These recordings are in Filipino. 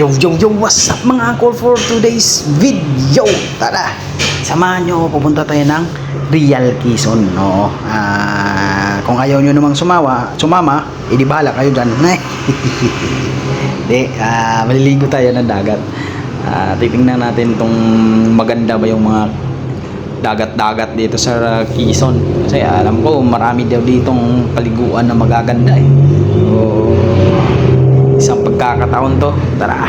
Yo, yo, yo, what's up mga uncle for today's video? Tara, samahan nyo, pupunta tayo ng Real Quezon, no? Ah, kung ayaw nyo namang sumawa, sumama, edi bahala kayo dyan. Hindi, ah, maliligo tayo ng dagat. Ah, titingnan natin tong maganda ba yung mga dagat-dagat dito sa Quezon. Kasi alam ko, marami daw ditong paliguan na magaganda eh. So, pagkakataon to. Tara.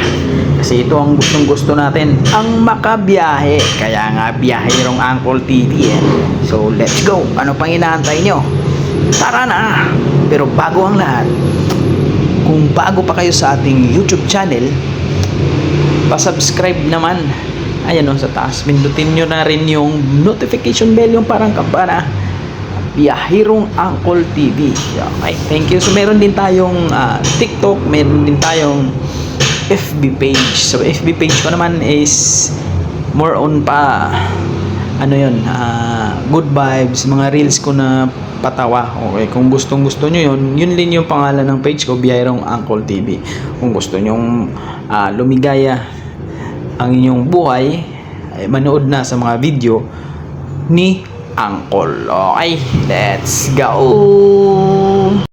Kasi ito ang gustong gusto natin. Ang makabiyahe. Kaya nga biyahe rong Uncle TV eh. so let's go. Ano pang inaantay nyo? Tara na. Pero bago ang lahat kung bago pa kayo sa ating YouTube channel pa-subscribe naman. Ayan o sa taas pindutin nyo na rin yung notification bell yung parang kampana Biyahirong Uncle TV. Okay, thank you. So, meron din tayong ah, TikTok, meron din tayong FB page. So, FB page ko naman is more on pa ano yun, ah, good vibes, mga reels ko na patawa. Okay, kung gustong gusto nyo yun, yun din yung pangalan ng page ko, Biyahirong Uncle TV. Kung gusto nyong ah, lumigaya ang inyong buhay, ay manood na sa mga video ni Uncle. Okay, let's go!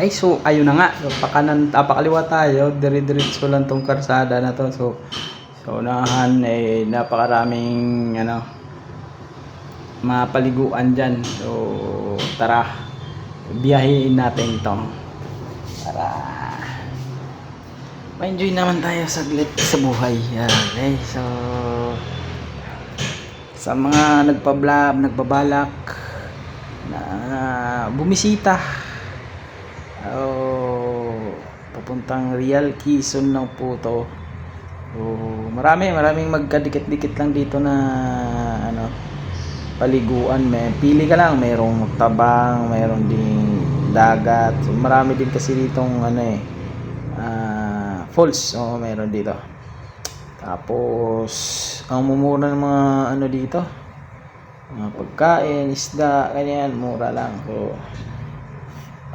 Okay, so ayun na nga. So, pakanan, ah, tayo. Dire-diretso lang tong karsada na to. So, so unahan eh, napakaraming ano, mga paliguan dyan. So, tara. Biyahin natin to. Para ma-enjoy naman tayo saglit sa buhay. Okay, so sa mga nagpa-vlog, nagbabalak na bumisita Oh, papuntang Real Quezon ng puto. Oh, marami, maraming magkadikit-dikit lang dito na ano paliguan. May pili ka lang, mayroong tabang, mayroong ding dagat. Marami din kasi ditong ano eh ah, falls. Oh, mayroon dito. Tapos ang mumura ng mga ano dito, mga pagkain, isda, ganyan, mura lang. So,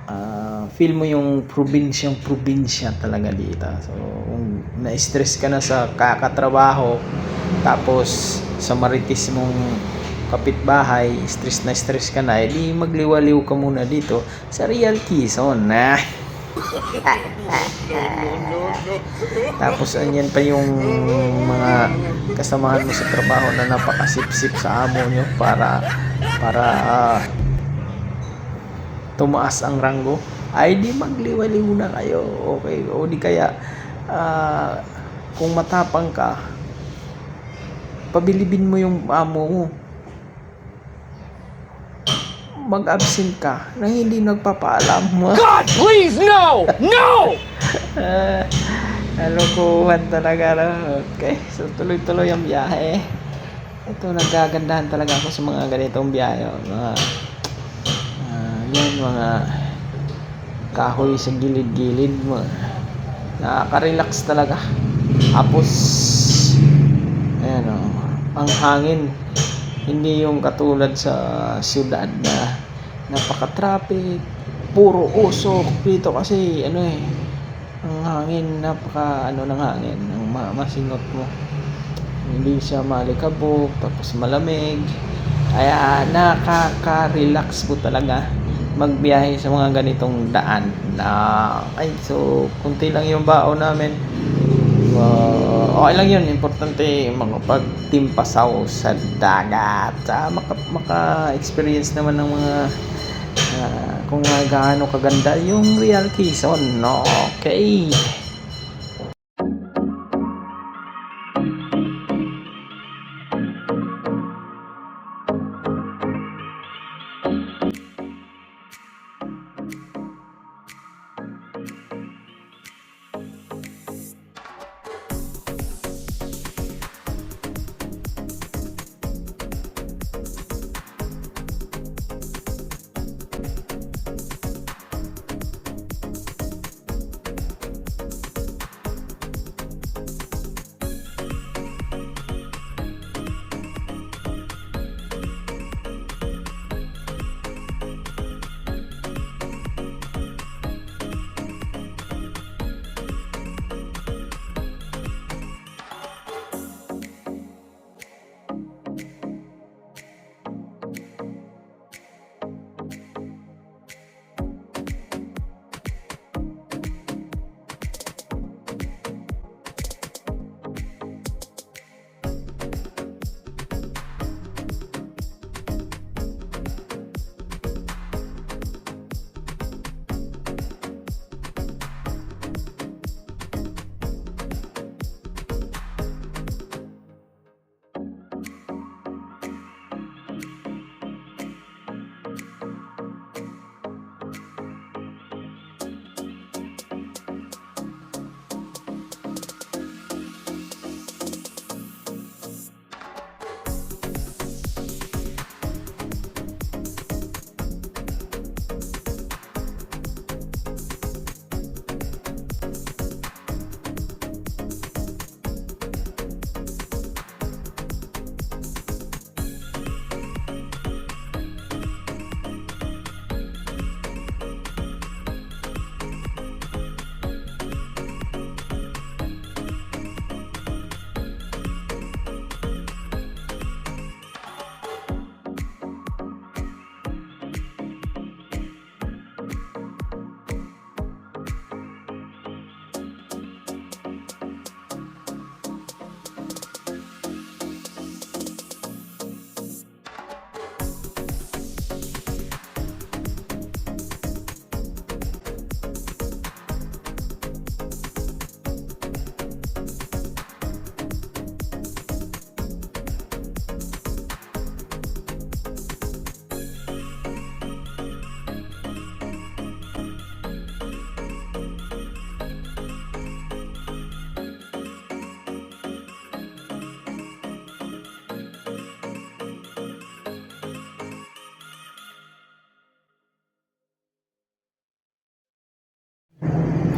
ah feel mo yung probinsyang probinsya talaga dito. So, kung na-stress ka na sa kakatrabaho, tapos sa maritis mong kapitbahay, stress na stress ka na, edi magliwaliw ka muna dito sa Real Quezon. Na. Tapos anyan pa yung mga kasamahan mo sa trabaho na napakasipsip sa amo nyo para para ah, tumaas ang ranggo ay di magliwaliw na kayo okay o di kaya ah, kung matapang ka pabilibin mo yung amo mo mag-absent ka na hindi nagpapaalam mo God, please, no! No! Ah, Kalokohan talaga. no? Okay, so tuloy-tuloy ang biyahe. Ito, nagagandahan talaga ako sa mga ganitong biyahe. oh. Mga, ah, yan, mga kahoy sa gilid-gilid mo. Nakaka-relax talaga. Tapos, ayan o, ang hangin. Hindi yung katulad sa syudad na napaka-traffic, puro usok dito kasi ano eh ang hangin napaka ano ng hangin ang ma- masingot mo hindi siya malikabok tapos malamig kaya nakaka-relax po talaga magbiyahe sa mga ganitong daan na ay so kunti lang yung baon namin Uh, okay lang yun. Importante makapagtimpasaw sa dagat. Sa maka, maka-experience naman ng mga ah, kung gaano kaganda yung Real Quezon. No? Okay.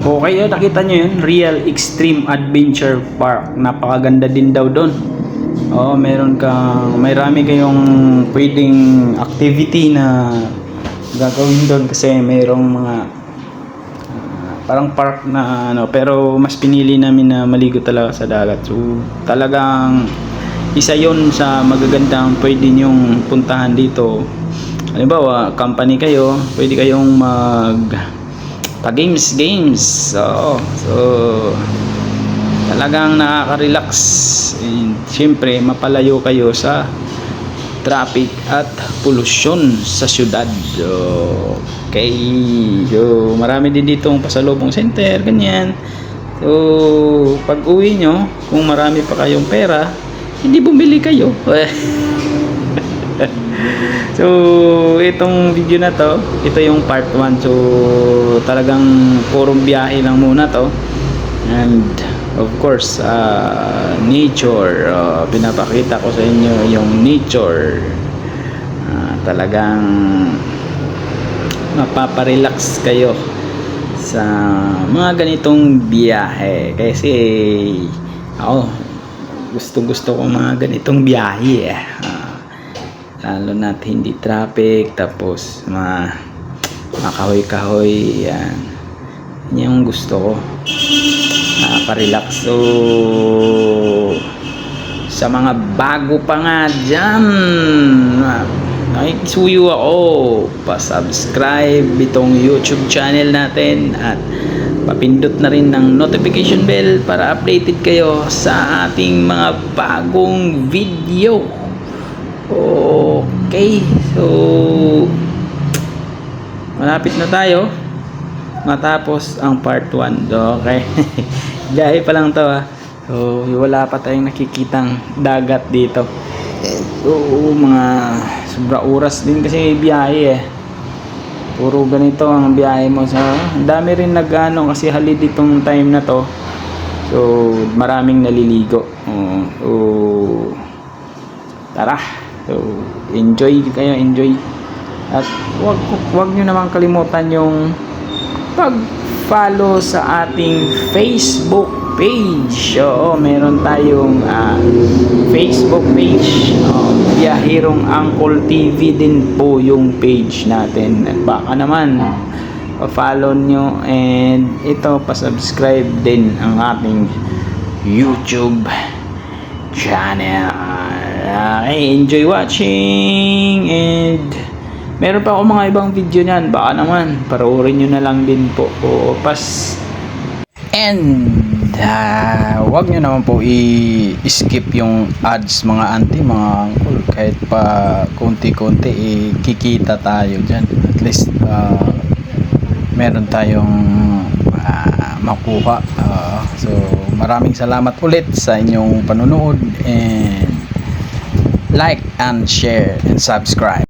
Okay, oh, nakita nyo yun? Real Extreme Adventure Park. Napakaganda din daw doon. Oh, meron kang, may rami kayong pwedeng activity na gagawin doon kasi mayroong mga ah, parang park na ano, pero mas pinili namin na maligo talaga sa dagat. So, talagang isa yon sa magagandang pwede nyong puntahan dito. Halimbawa, company kayo, pwede kayong mag pa games. Games so talagang nakaka-relax. And syempre mapalayo kayo sa traffic at pollution sa syudad. So, okay. So marami din ditong pasalubong center ganyan. So pag uwi nyo kung marami pa kayong pera hindi bumili kayo So, itong video na to, ito yung part 1. So, talagang purong biyahe lang muna to. And, of course, uh, nature. Uh, pinapakita ko sa inyo yung nature. Uh, talagang mapaparelax kayo sa mga ganitong biyahe. Kasi, ako, gusto gusto ko mga ganitong biyahe eh. Lalo na hindi traffic tapos ma mga kahoy-kahoy, yan. Yan yung gusto ko. Nakaka-relax. So, sa mga bago pa nga dyan, nakikisuyo ako. Pa-subscribe itong YouTube channel natin at papindot na rin ng notification bell para updated kayo sa ating mga bagong video. Okay, so malapit na tayo matapos ang part 1. Okay. Biyahe pa lang to ah. So, wala pa tayong nakikitang dagat dito. So, mga sobra oras din kasi biyahe eh. Puro ganito ang biyahe mo sa... Dami rin nag-ano kasi halid itong time na to. So, maraming naliligo. Oo. so, tara. So, enjoy kayo, enjoy. At wag wag niyo naman kalimutan yung pag-follow sa ating Facebook page. Oo, meron tayong ah, Facebook page. Oh, Biyahirong Uncle TV din po yung page natin. At baka naman pa-follow nyo and ito pa-subscribe din ang ating YouTube channel. Okay, enjoy watching and meron pa ako mga ibang video niyan. Baka naman, paroorin nyo na lang din po. O, pas And ah, wag nyo naman po i-skip yung ads mga auntie, mga uncle. Kahit pa konti-konti, eh, kikita tayo dyan. At least, ah, meron tayong ah, makuha. Ah, so, maraming salamat ulit sa inyong panonood and like and share and subscribe.